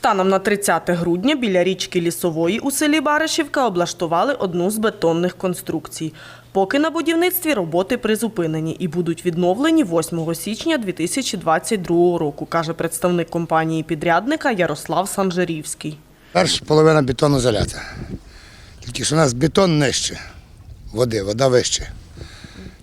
Станом на 30 грудня біля річки Лісової у селі Баришівка облаштували одну з бетонних конструкцій. Поки на будівництві роботи призупинені і будуть відновлені 8 січня 2022 року, каже представник компанії-підрядника Ярослав Санжарівський. Перша половина бетону залята. Тільки що у нас бетон нижче, води, вода вище.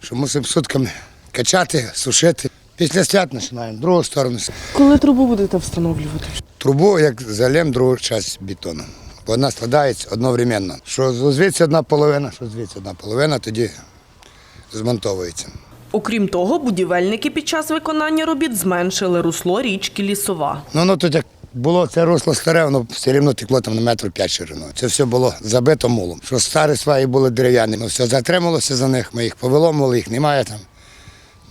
Що мусимо сутками качати, сушити. Після свят починаємо, другу сторону. Коли трубу будете встановлювати? Трубу, як залємо другу часть бетону. Бо вона складається одновременно. Що звідси одна половина, що звідси одна половина, тоді змонтовується. Окрім того, будівельники під час виконання робіт зменшили русло річки Лісова. Ну, ну тут як було це русло старе, воно все рівно текло там на метр п'ять шириною. Це все було забито мулом. Що старі сваї були дерев'яні, ми все затрималося за них, ми їх повиломували, їх немає там.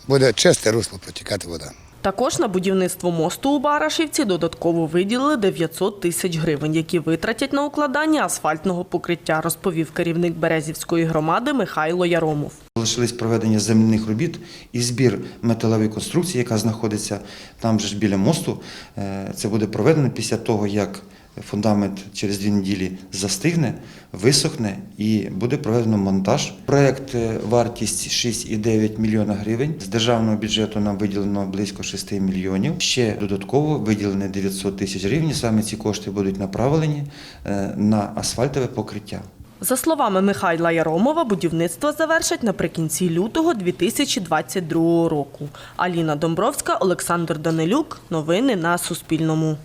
Буде чисте русло протікати вода. Також на будівництво мосту у Барашівці додатково виділили 900 тисяч гривень, які витратять на укладання асфальтного покриття, розповів керівник Березівської громади Михайло Яромов. Залишились проведення земляних робіт і збір металевої конструкції, яка знаходиться там же ж біля мосту. Е, Це буде проведено після того, як фундамент через дві неділі застигне, висохне і буде проведено монтаж. Проект е, вартість 6,9 мільйона гривень. З державного бюджету нам виділено близько 6 мільйонів. Ще додатково виділено 900 тисяч гривень. Саме ці кошти будуть направлені е, на асфальтове покриття. За словами Михайла Яромова, будівництво завершать наприкінці лютого 2022 року. Аліна Домбровська, Олександр Данилюк. Новини на Суспільному.